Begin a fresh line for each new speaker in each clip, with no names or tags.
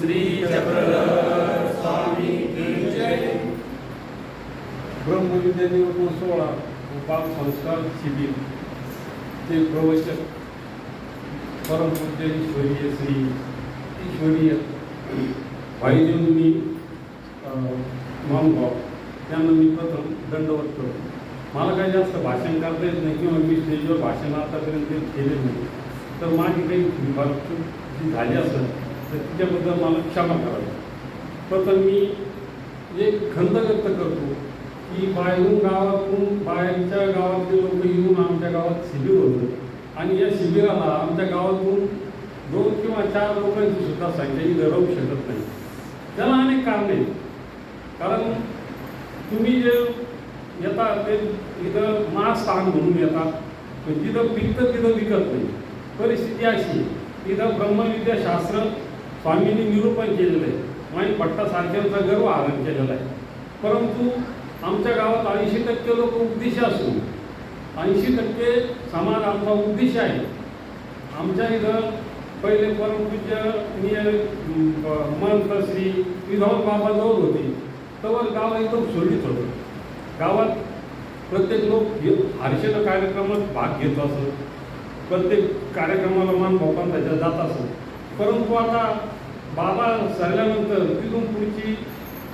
श्री चक्र स्वामी की
सोहळा संस्कार शिबिर. ते प्रवचक परमपूज्य ईश्वरीय श्री ईश्वरीय भाईदेवनी महानुभाव त्यांना मी प्रथम दंडवत करतो मला काही जास्त भाषण करता येत नाही किंवा मी स्टेजवर भाषण आतापर्यंत केले नाही. तर माझी काही जी झाली असेल तर तिच्याबद्दल मला क्षमा करावी. प्रथम मी एक खंत व्यक्त करतो की बाहेरून गावातून बाहेरच्या गावातले लोक येऊन आमच्या गावात शिबिर होतं. आणि या शिबिराला आमच्या गावातून दोन किंवा चार लोकांची सुद्धा संख्या ही राहू शकत नाही. त्याला अनेक कारणे आहेत. कारण तुम्ही जे येतात ते इथं महास्थान म्हणून येतात. पण जिथं पिकतं तिथं विकत नाही. परिस्थिती अशी तिथं इथं ब्रह्मविद्याशास्त्र स्वामींनी निरूपण केलेलं आहे. माई भट्टासारख्यांचा गर्व आरण केलेला आहे. परंतु आमच्या गावात ऐंशी टक्के लोक उद्देश असून ऐंशी टक्के समाज आमचा उद्देश आहे. आमच्या इथं पहिले परमपूज्य निय महंत श्री विधवा बाबा जवळ होते. तर गाव एकदम सुरळीत होतं. गावात प्रत्येक लोक हे- कार्यक्रमात भाग घेत असत प्रत्येक कार्यक्रमाला मान भोपान त्याच्यात जात असत परंतु आता बाबा सरल्यानंतर तिथून पुढची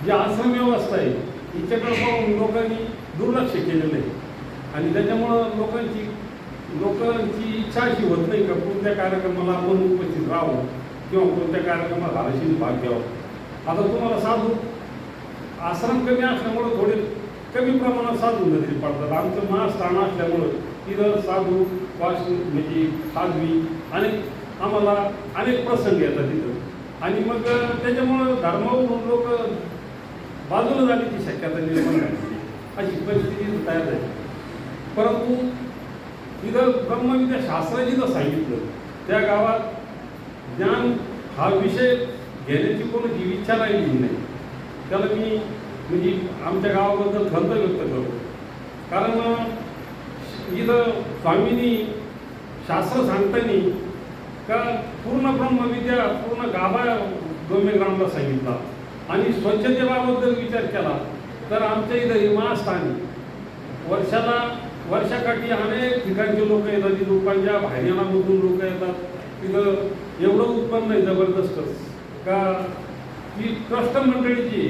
जी आश्रम व्यवस्था आहे हिच्याकडे पाहून लोकांनी दुर्लक्ष केलेलं आहे. आणि त्याच्यामुळं लोकांची लोकांची इच्छा अशी होत नाही का कोणत्या कार्यक्रमाला आपण उपस्थित राहावं किंवा कोणत्या कार्यक्रमात हरशीने भाग घ्यावा. आता तुम्हाला साधू आश्रम कमी असल्यामुळं थोडे कमी प्रमाणात साधू नजरी पडतात. आमचं महास्थान असल्यामुळं तिथं साधू वास्तू म्हणजे साध्वी अनेक आम्हाला अनेक प्रसंग येतात तिथं आणि मग त्याच्यामुळं धर्मावरून लोक बाजूला जाण्याची शक्यता निर्माण झाली. अशी परिस्थिती तयार झाली. परंतु तिथं ब्रह्मविद्या शास्त्राची जर सांगितलं त्या गावात ज्ञान हा विषय घेण्याची कोणाची इच्छा राहिली नाही. त्याला मी म्हणजे आमच्या गावाबद्दल खंत व्यक्त करतो कारण इथं स्वामींनी शास्त्र सांगताना का पूर्ण ब्रह्मविद्या पूर्ण गाभा डोमेग्रामला सांगितला. आणि स्वच्छतेबाबद्दल विचार केला तर आमच्या इथं हिमास्थान वर्षाला वर्षाकाठी अनेक ठिकाणचे लोक येतात. तिथून लोकांच्या हरियाणामधून लोक येतात. तिथं एवढं उत्पन्न आहे जबरदस्त. का ती ट्रस्ट मंडळीची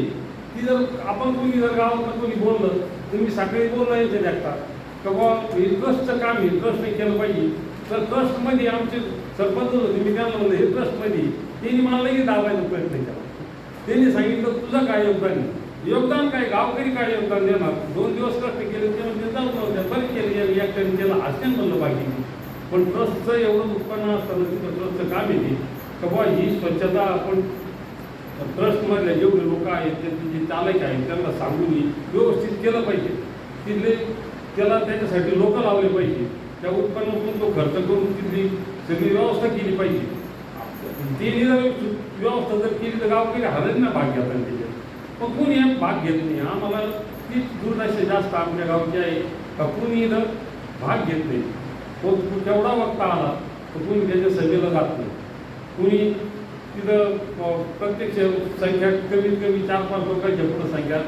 की ती जर आपण कोणी जर गावात कोणी बोललं तर मी सकाळी बोललं याचे देखता. का बुवा हे ट्रस्टचं काम आहे ट्रस्टने केलं पाहिजे. तर ट्रस्टमध्ये आमचे सरपंच होते मी त्यांना म्हणलं हे ट्रस्टमध्ये त्यांनी मला लगेच दाबायचा प्रयत्न केला. त्यांनी सांगितलं तुझं काय योगदान योगदान काय? गावकरी काय योगदान देणार? दोन दिवस कष्ट केले ते म्हणजे जाऊन नव्हत्या बरे केले एकट्याने त्याला असते म्हणलं बाकी पण ट्रस्टचं एवढं उत्पन्न असताना तिथं ट्रस्टचं काम येते. का बुवा ही स्वच्छता आपण ट्रस्टमधल्या जेवढे लोक आहेत त्यांचे जे चालक आहेत त्यांना सांगून व्यवस्थित केलं पाहिजे. तिथले त्याला त्याच्यासाठी लोक लावले पाहिजे. त्या उत्पन्नातून तो खर्च करून तिथली सगळी व्यवस्था केली पाहिजे. ती व्यवस्था जर केली तर गावकरी हरत ना भाग घेतात त्याच्यात. पण कोणी भाग घेत नाही. आम्हाला तीच दुर्दशा जास्त आमच्या गावची आहे. का कोणी इथं भाग घेत नाही? कोण तेवढा वक्ता आला तर कोणी त्याच्या सभेला जात नाही. कोणी तिथं प्रत्यक्ष संख्या कमीत कमी चार पाच लोकांच्या पुढं संख्या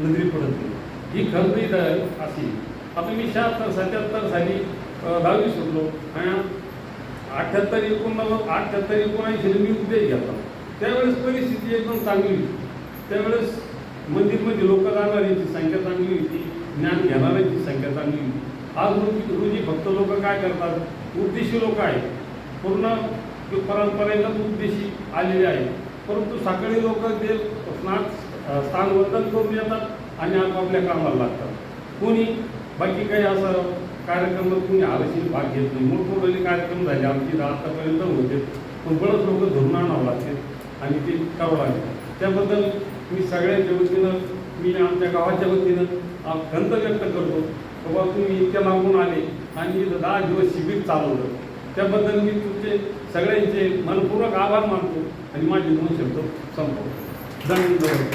नजरी पडत नाही ही खरं अशी. आता मी शहात्तर सत्याहत्तर साली दहावी सुटलो आणि अठ्ठ्याहत्तर एकोणनव्वद अठ्ठ्याहत्तर एकोणऐंशी मी उद्देश घेतला. त्यावेळेस परिस्थिती एकदम चांगली होती. त्यावेळेस मंदिरमध्ये लोक जाणाऱ्यांची संख्या चांगली होती ज्ञान घेणाऱ्यांची संख्या चांगली होती. आज रोजी रोजी फक्त लोक काय करतात उद्देशी लोक आहेत. पूर्ण परंपरेनं उद्देशी आलेली आहे परंतु सकाळी लोक ते स्नान स्थान वंदन करून येतात आणि आपापल्या कामाला लागतात. कोणी बाकी काही असं कार्यक्रम कोणी आरशी भाग घेत नाही. मोठमोठे कार्यक्रम झाले आमची आतापर्यंत होते पण बरंच लोक धरून आणावं लागते आणि ते करावं लागते. त्याबद्दल मी सगळ्यांच्या वतीनं मी आमच्या गावाच्या वतीनं खंत व्यक्त करतो. बाबा तुम्ही इतक्या लांबून आले आणि दहा दिवस शिबिर चालवलं. त्याबद्दल मी तुमचे सगळ्यांचे मनपूर्वक आभार मानतो आणि माझे दोन शब्द संपवतो. धन्यवाद.